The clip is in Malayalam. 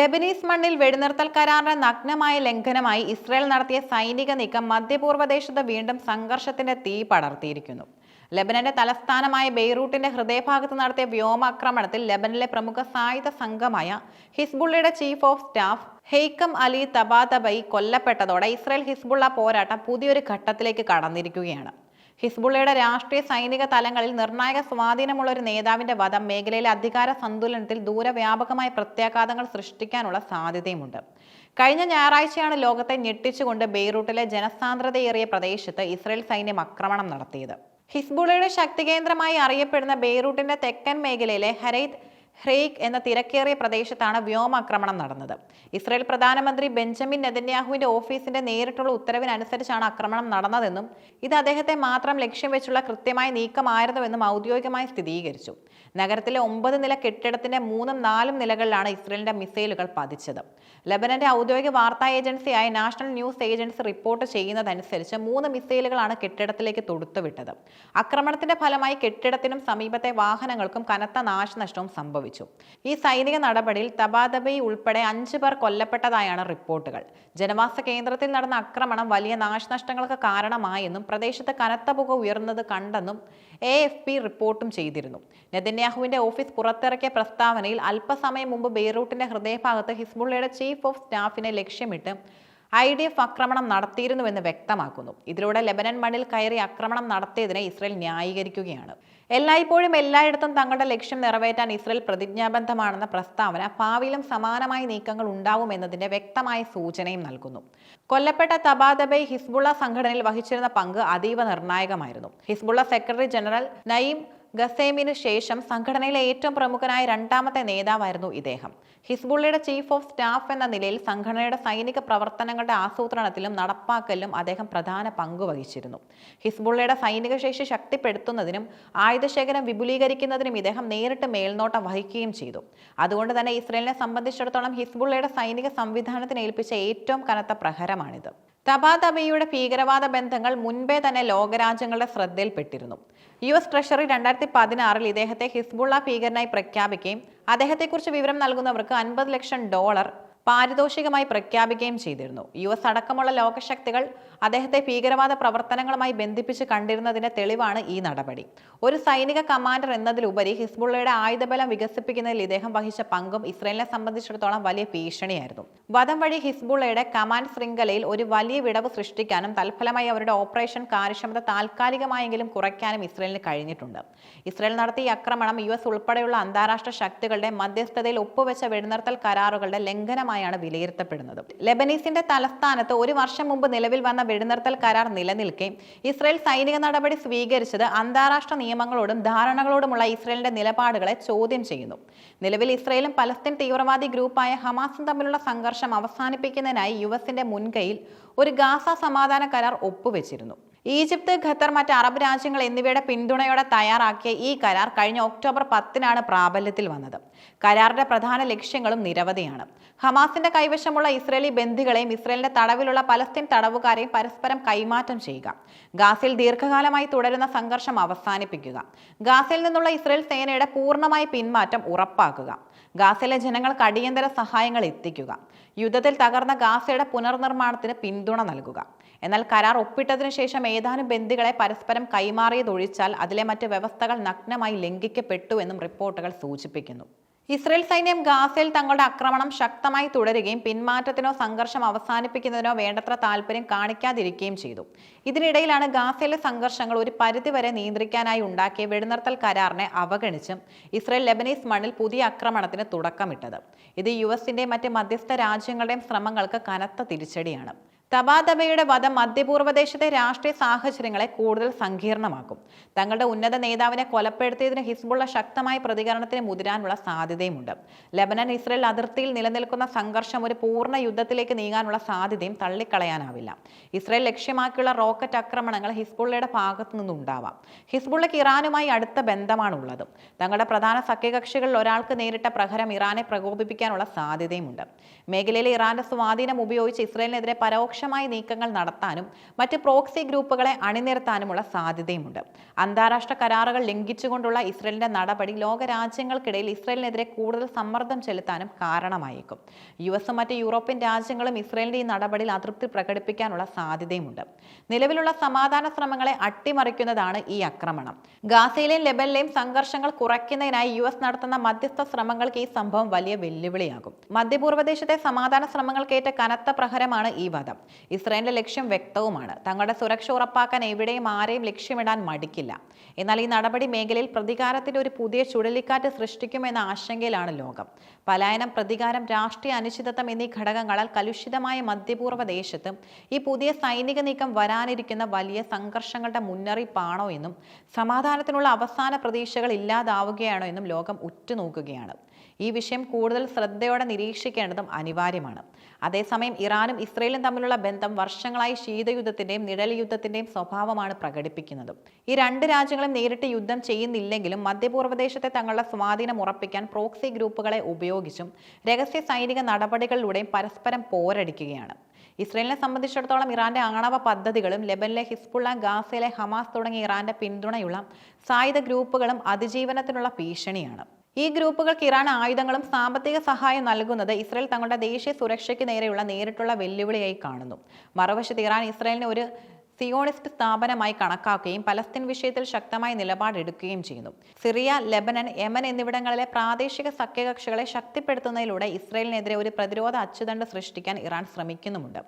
ലെബനീസ് മണ്ണിൽ വെടിനിർത്തൽ കരാറിന് നഗ്നമായ ലംഘനമായി ഇസ്രായേൽ നടത്തിയ സൈനിക നീക്കം മധ്യപൂർവദേശത്ത് വീണ്ടും സംഘർഷത്തിന്റെ തീ പടർത്തിയിരിക്കുന്നു. ലെബനന്റെ തലസ്ഥാനമായ ബെയ്റൂട്ടിന്റെ ഹൃദയഭാഗത്ത് നടത്തിയ വ്യോമാക്രമണത്തിൽ ലെബനിലെ പ്രമുഖ സായുധ സംഘമായ ഹിസ്ബുള്ളയുടെ chief of staff Haytham Ali Tabatabai കൊല്ലപ്പെട്ടതോടെ Israel Hezbollah പോരാട്ടം പുതിയൊരു ഘട്ടത്തിലേക്ക് കടന്നിരിക്കുകയാണ്. ഹിസ്ബുള്ളയുടെ രാഷ്ട്രീയ സൈനിക തലങ്ങളിൽ നിർണായക സ്വാധീനമുള്ള ഒരു നേതാവിന്റെ വധം മേഖലയിലെ അധികാര സന്തുലനത്തിൽ ദൂരവ്യാപകമായ പ്രത്യാഘാതങ്ങൾ സൃഷ്ടിക്കാനുള്ള സാധ്യതയുമുണ്ട്. കഴിഞ്ഞ ഞായറാഴ്ചയാണ് ലോകത്തെ ഞെട്ടിച്ചുകൊണ്ട് ബെയ്റൂട്ടിലെ ജനസാന്ദ്രതയേറിയ പ്രദേശത്ത് ഇസ്രയേൽ സൈന്യം ആക്രമണം നടത്തിയത്. ഹിസ്ബുള്ളയുടെ ശക്തികേന്ദ്രമായി അറിയപ്പെടുന്ന ബെയ്റൂട്ടിന്റെ തെക്കൻ മേഖലയിലെ ഹരൈത് ഹ്രെയ്ക്ക് എന്ന തിരക്കേറിയ പ്രദേശത്താണ് വ്യോമാക്രമണം നടന്നത്. ഇസ്രായേൽ പ്രധാനമന്ത്രി ബെഞ്ചമിൻ നെതന്യാഹുവിന്റെ ഓഫീസിന്റെ നേരിട്ടുള്ള ഉത്തരവിനനുസരിച്ചാണ് ആക്രമണം നടന്നതെന്നും ഇത് അദ്ദേഹത്തെ മാത്രം ലക്ഷ്യം വെച്ചുള്ള കൃത്യമായ നീക്കമായിരുന്നുവെന്നും ഔദ്യോഗികമായി സ്ഥിരീകരിച്ചു. നഗരത്തിലെ ഒമ്പത് നില കെട്ടിടത്തിന്റെ മൂന്നും നാലും നിലകളിലാണ് ഇസ്രയേലിന്റെ മിസൈലുകൾ പതിച്ചത്. ലബനന്റെ ഔദ്യോഗിക വാർത്താ ഏജൻസിയായ നാഷണൽ ന്യൂസ് ഏജൻസി റിപ്പോർട്ട് ചെയ്യുന്നതനുസരിച്ച് മൂന്ന് മിസൈലുകളാണ് കെട്ടിടത്തിലേക്ക് തൊടുത്തുവിട്ടത്. ആക്രമണത്തിന്റെ ഫലമായി കെട്ടിടത്തിനും സമീപത്തെ വാഹനങ്ങൾക്കും കനത്ത നാശനഷ്ടവും സംഭവിച്ചു. ഈ സൈനിക നടപടിയിൽ തബാദബി ഉൾപ്പെടെ അഞ്ചു പേർ കൊല്ലപ്പെട്ടതായാണ് റിപ്പോർട്ടുകൾ. ജനവാസ കേന്ദ്രത്തിൽ നടന്ന ആക്രമണം വലിയ നാശനഷ്ടങ്ങൾക്ക് കാരണമായെന്നും പ്രദേശത്ത് കനത്ത പുക ഉയർന്നത് കണ്ടെന്നും എ എഫ് പി റിപ്പോർട്ടും ചെയ്തിരുന്നു. നെതന്യാഹുവിന്റെ ഓഫീസ് പുറത്തിറക്കിയ പ്രസ്താവനയിൽ അല്പസമയം മുമ്പ് ബെയ്റൂട്ടിന്റെ ഹൃദയഭാഗത്ത് ഹിസ്ബുള്ളയുടെ ചീഫ് ഓഫ് സ്റ്റാഫിനെ ലക്ഷ്യമിട്ട് ഐ ഡി എഫ് ആക്രമണം നടത്തിയിരുന്നുവെന്ന് വ്യക്തമാക്കുന്നു. ഇതിലൂടെ ലെബനൻ മണ്ണിൽ കയറി ആക്രമണം നടത്തിയതിനെ ഇസ്രയേൽ ന്യായീകരിക്കുകയാണ്. എല്ലായ്പ്പോഴും എല്ലായിടത്തും തങ്ങളുടെ ലക്ഷ്യം നിറവേറ്റാൻ ഇസ്രയേൽ പ്രതിജ്ഞാബദ്ധമാണെന്ന പ്രസ്താവന ഭാവിയിലും സമാനമായ നീക്കങ്ങൾ ഉണ്ടാവുമെന്നതിന്റെ വ്യക്തമായ സൂചനയും നൽകുന്നു. കൊല്ലപ്പെട്ട തബാദബൈ ഹിസ്ബുള്ള സംഘടനയിൽ വഹിച്ചിരുന്ന പങ്ക് അതീവ നിർണായകമായിരുന്നു. ഹിസ്ബുള്ള സെക്രട്ടറി ജനറൽ നയീം ഗസേമിനു ശേഷം സംഘടനയിലെ ഏറ്റവും പ്രമുഖനായ രണ്ടാമത്തെ നേതാവായിരുന്നു ഇദ്ദേഹം. ഹിസ്ബുള്ളയുടെ ചീഫ് ഓഫ് സ്റ്റാഫ് എന്ന നിലയിൽ സംഘടനയുടെ സൈനിക പ്രവർത്തനങ്ങളുടെ ആസൂത്രണത്തിലും നടപ്പാക്കലിലും അദ്ദേഹം പ്രധാന പങ്ക് വഹിച്ചിരുന്നു. ഹിസ്ബുള്ളയുടെ സൈനിക ശേഷി ശക്തിപ്പെടുത്തുന്നതിനും ആയുധശേഖരം വിപുലീകരിക്കുന്നതിനും ഇദ്ദേഹം നേരിട്ട് മേൽനോട്ടം വഹിക്കുകയും ചെയ്തു. അതുകൊണ്ട് തന്നെ ഇസ്രയേലിനെ സംബന്ധിച്ചിടത്തോളം ഹിസ്ബുള്ളയുടെ സൈനിക സംവിധാനത്തിന് ഏൽപ്പിച്ച ഏറ്റവും കനത്ത പ്രഹരമാണിത്. തബാതബയുടെ ഭീകരവാദ ബന്ധങ്ങൾ മുൻപേ തന്നെ ലോകരാജ്യങ്ങളുടെ ശ്രദ്ധയിൽപ്പെട്ടിരുന്നു. യു എസ് ട്രഷറി രണ്ടായിരത്തി പതിനാറിൽ ഇദ്ദേഹത്തെ ഹിസ്ബുള്ള ഭീകരനായി പ്രഖ്യാപിക്കുകയും അദ്ദേഹത്തെക്കുറിച്ച് വിവരം നൽകുന്നവർക്ക് അൻപത് ലക്ഷം ഡോളർ പാരിതോഷികമായി പ്രഖ്യാപിക്കുകയും ചെയ്തിരുന്നു. യു എസ് അടക്കമുള്ള ലോകശക്തികൾ അദ്ദേഹത്തെ ഭീകരവാദ പ്രവർത്തനങ്ങളുമായി ബന്ധിപ്പിച്ച് കണ്ടിരുന്നതിന്റെ തെളിവാണ് ഈ നടപടി. ഒരു സൈനിക കമാൻഡർ എന്നതിലുപരി ഹിസ്ബുള്ളയുടെ ആയുധബലം വികസിപ്പിക്കുന്നതിൽ ഇദ്ദേഹം വഹിച്ച പങ്കും ഇസ്രയേലിനെ സംബന്ധിച്ചിടത്തോളം വലിയ ഭീഷണിയായിരുന്നു. വധം വഴി ഹിസ്ബുള്ളയുടെ കമാൻഡ് ശൃംഖലയിൽ ഒരു വലിയ വിടവ് സൃഷ്ടിക്കാനും തൽഫലമായി അവരുടെ ഓപ്പറേഷൻ കാര്യക്ഷമത താൽക്കാലികമായെങ്കിലും കുറയ്ക്കാനും ഇസ്രയേലിന് കഴിഞ്ഞിട്ടുണ്ട്. ഇസ്രയേൽ നടത്തിയ ആക്രമണം യു എസ് ഉൾപ്പെടെയുള്ള അന്താരാഷ്ട്ര ശക്തികളുടെ മധ്യസ്ഥതയിൽ ഒപ്പുവെച്ച വെടിനിർത്തൽ കരാറുകളുടെ ലംഘനമായാണ് വിലയിരുത്തപ്പെടുന്നത്. ലെബനീസിന്റെ തലസ്ഥാനത്ത് ഒരു വർഷം മുമ്പ് നിലവിൽ വന്ന വെടിനിർത്തൽ കരാർ നിലനിൽക്കെ. ഇസ്രയേൽ സൈനിക നടപടി സ്വീകരിച്ചത് അന്താരാഷ്ട്ര നിയമങ്ങളോടും ധാരണകളോടുമുള്ള ഇസ്രയേലിന്റെ നിലപാടുകളെ ചോദ്യം ചെയ്യുന്നു. നിലവിൽ ഇസ്രയേലും പലസ്തീൻ തീവ്രവാദി ഗ്രൂപ്പായ ഹമാസും തമ്മിലുള്ള സംഘർഷം അവസാനിപ്പിക്കുന്നതിനായി യു എസിന്റെ മുൻകൈയിൽ ഒരു ഗാസ സമാധാന കരാർ ഒപ്പുവെച്ചിരുന്നു. ഈജിപ്ത് ഖത്തർ മറ്റ് അറബ് രാജ്യങ്ങൾ എന്നിവയുടെ പിന്തുണയോടെ തയ്യാറാക്കിയ ഈ കരാർ കഴിഞ്ഞ ഒക്ടോബർ പത്തിനാണ് പ്രാബല്യത്തിൽ വന്നത്. കരാറിന്റെ പ്രധാന ലക്ഷ്യങ്ങളും നിരവധിയാണ്. ഹമാസിന്റെ കൈവശമുള്ള ഇസ്രയേലി ബന്ധികളെയും ഇസ്രയേലിന്റെ തടവിലുള്ള പലസ്തീൻ തടവുകാരെയും പരസ്പരം കൈമാറ്റം ചെയ്യുക. ഗാസയിൽ ദീർഘകാലമായി തുടരുന്ന സംഘർഷം അവസാനിപ്പിക്കുക. ഗാസയിൽ നിന്നുള്ള ഇസ്രയേൽ സേനയുടെ പൂർണമായ പിന്മാറ്റം ഉറപ്പാക്കുക. ഗാസയിലെ ജനങ്ങൾക്ക് അടിയന്തര സഹായങ്ങൾ എത്തിക്കുക. യുദ്ധത്തിൽ തകർന്ന ഗാസയുടെ പുനർനിർമ്മാണത്തിന് പിന്തുണ നൽകുക. എന്നാൽ കരാർ ഒപ്പിട്ടതിനു ശേഷം ഏതാനും ബന്ദികളെ പരസ്പരം കൈമാറിയതൊഴിച്ചാൽ അതിലെ മറ്റ് വ്യവസ്ഥകൾ നഗ്നമായി ലംഘിക്കപ്പെട്ടു എന്നും റിപ്പോർട്ടുകൾ സൂചിപ്പിക്കുന്നു. ഇസ്രയേൽ സൈന്യം ഗാസയിൽ തങ്ങളുടെ ആക്രമണം ശക്തമായി തുടരുകയും പിന്മാറ്റത്തിനോ സംഘർഷം അവസാനിപ്പിക്കുന്നതിനോ വേണ്ടത്ര താല്പര്യം കാണിക്കാതിരിക്കുകയും ചെയ്തു. ഇതിനിടയിലാണ് ഗാസയിലെ സംഘർഷങ്ങൾ ഒരു പരിധിവരെ നിയന്ത്രിക്കാനായി ഉണ്ടാക്കിയ വെടിനിർത്തൽ കരാറിനെ അവഗണിച്ചും ഇസ്രയേൽ ലെബനീസ് മണ്ണിൽ പുതിയ ആക്രമണത്തിന് തുടക്കമിട്ടത്. ഇത് യു എസിന്റെയും മറ്റ് മധ്യസ്ഥ രാജ്യങ്ങളുടെയും ശ്രമങ്ങൾക്ക് കനത്ത തിരിച്ചടിയാണ്. തബാദബയുടെ വധം മധ്യപൂർവദേശത്തെ രാഷ്ട്രീയ സാഹചര്യങ്ങളെ കൂടുതൽ സങ്കീർണമാക്കും. തങ്ങളുടെ ഉന്നത നേതാവിനെ കൊലപ്പെടുത്തിയതിന് ഹിസ്ബുള്ള ശക്തമായ പ്രതികരണത്തിന് മുതിരാനുള്ള സാധ്യതയുമുണ്ട്. ലബനൻ ഇസ്രയേൽ അതിർത്തിയിൽ നിലനിൽക്കുന്ന സംഘർഷം ഒരു പൂർണ യുദ്ധത്തിലേക്ക് നീങ്ങാനുള്ള സാധ്യതയും തള്ളിക്കളയാനാവില്ല. ഇസ്രയേൽ ലക്ഷ്യമാക്കിയുള്ള റോക്കറ്റ് ആക്രമണങ്ങൾ ഹിസ്ബുള്ളയുടെ ഭാഗത്തു നിന്നുണ്ടാവാം. ഹിസ്ബുള്ളയ്ക്ക് ഇറാനുമായി അടുത്ത ബന്ധമാണുള്ളത്. തങ്ങളുടെ പ്രധാന സഖ്യകക്ഷികളിൽ ഒരാൾക്ക് നേരിട്ട പ്രഹരം ഇറാനെ പ്രകോപിപ്പിക്കാനുള്ള സാധ്യതയുമുണ്ട്. മേഖലയിലെ ഇറാന്റെ സ്വാധീനം ഉപയോഗിച്ച് ഇസ്രയേലിനെതിരെ പരോക്ഷ പരോക്ഷമായ നീക്കങ്ങൾ നടത്താനും മറ്റ് പ്രോക്സി ഗ്രൂപ്പുകളെ അണിനിരത്താനുമുള്ള സാധ്യതയുമുണ്ട്. അന്താരാഷ്ട്ര കരാറുകൾ ലംഘിച്ചുകൊണ്ടുള്ള ഇസ്രയേലിന്റെ നടപടി ലോകരാജ്യങ്ങൾക്കിടയിൽ ഇസ്രയേലിനെതിരെ കൂടുതൽ സമ്മർദ്ദം ചെലുത്താനും കാരണമായേക്കും. യു എസും മറ്റ് യൂറോപ്യൻ രാജ്യങ്ങളും ഇസ്രയേലിന്റെ ഈ നടപടിയിൽ അതൃപ്തി പ്രകടിപ്പിക്കാനുള്ള സാധ്യതയുമുണ്ട്. നിലവിലുള്ള സമാധാന ശ്രമങ്ങളെ അട്ടിമറിക്കുന്നതാണ് ഈ ആക്രമണം. ഗാസയിലെയും ലെബനിലെയും സംഘർഷങ്ങൾ കുറയ്ക്കുന്നതിനായി യു എസ് നടത്തുന്ന മധ്യസ്ഥ ശ്രമങ്ങൾക്ക് ഈ സംഭവം വലിയ വെല്ലുവിളിയാകും. മധ്യപൂർവദേശത്തെ സമാധാന ശ്രമങ്ങൾക്കേറ്റ കനത്ത പ്രഹരമാണ് ഈ വധം. ഇസ്രായേലിന്റെ ലക്ഷ്യം വ്യക്തവുമാണ്. തങ്ങളുടെ സുരക്ഷ ഉറപ്പാക്കാൻ എവിടെയും ആരെയും ലക്ഷ്യമിടാൻ മടിക്കില്ല. എന്നാൽ ഈ നടപടി മേഖലയിൽ പ്രതികാരത്തിന്റെ ഒരു പുതിയ ചുഴലിക്കാറ്റ് സൃഷ്ടിക്കുമെന്ന ആശങ്കയിലാണ് ലോകം. പലായനം പ്രതികാരം രാഷ്ട്രീയ അനിശ്ചിതത്വം എന്നീ ഘടകങ്ങളാൽ കലുഷിതമായ മധ്യപൂർവ ദേശത്തും ഈ പുതിയ സൈനിക നീക്കം വരാനിരിക്കുന്ന വലിയ സംഘർഷങ്ങളുടെ മുന്നറിയിപ്പാണോ എന്നും സമാധാനത്തിനുള്ള അവസാന പ്രതീക്ഷകൾ ഇല്ലാതാവുകയാണോ എന്നും ലോകം ഉറ്റുനോക്കുകയാണ്. ഈ വിഷയം കൂടുതൽ ശ്രദ്ധയോടെ നിരീക്ഷിക്കേണ്ടതും അനിവാര്യമാണ്. അതേസമയം ഇറാനും ഇസ്രയേലും തമ്മിലുള്ള ബന്ധം വർഷങ്ങളായി ശീതയുദ്ധത്തിന്റെയും നിഴൽ യുദ്ധത്തിന്റെയും സ്വഭാവമാണ് പ്രകടിപ്പിക്കുന്നത്. ഈ രണ്ട് രാജ്യങ്ങളും നേരിട്ട് യുദ്ധം ചെയ്യുന്നില്ലെങ്കിലും മധ്യപൂർവദേശത്തെ തങ്ങളുടെ സ്വാധീനം ഉറപ്പിക്കാൻ പ്രോക്സി ഗ്രൂപ്പുകളെ ഉപയോഗിച്ചും രഹസ്യ സൈനിക നടപടികളിലൂടെയും പരസ്പരം പോരടിക്കുകയാണ്. ഇസ്രയേലിനെ സംബന്ധിച്ചിടത്തോളം ഇറാന്റെ ആണവ പദ്ധതികളും ലെബനിലെ ഹിസ്ബുള്ള ഗാസയിലെ ഹമാസ് തുടങ്ങിയ ഇറാന്റെ പിന്തുണയുള്ള സായുധ ഗ്രൂപ്പുകളും അതിജീവനത്തിനുള്ള ഭീഷണിയാണ്. ഈ ഗ്രൂപ്പുകൾക്ക് ഇറാൻ ആയുധങ്ങളും സാമ്പത്തിക സഹായം നൽകുന്നത് ഇസ്രയേൽ തങ്ങളുടെ ദേശീയ സുരക്ഷയ്ക്ക് നേരെയുള്ള നേരിട്ടുള്ള വെല്ലുവിളിയായി കാണുന്നു. മറുവശത്ത് ഇറാൻ ഇസ്രയേലിനെ ഒരു സിയോണിസ്റ്റ് സ്ഥാപനമായി കണക്കാക്കുകയും പലസ്തീൻ വിഷയത്തിൽ ശക്തമായ നിലപാടെടുക്കുകയും ചെയ്യുന്നു. സിറിയ ലെബനൻ യമൻ എന്നിവിടങ്ങളിലെ പ്രാദേശിക സഖ്യകക്ഷികളെ ശക്തിപ്പെടുത്തുന്നതിലൂടെ ഇസ്രയേലിനെതിരെ ഒരു പ്രതിരോധ അച്ചുതണ്ട് സൃഷ്ടിക്കാൻ ഇറാൻ ശ്രമിക്കുന്നുമുണ്ട്.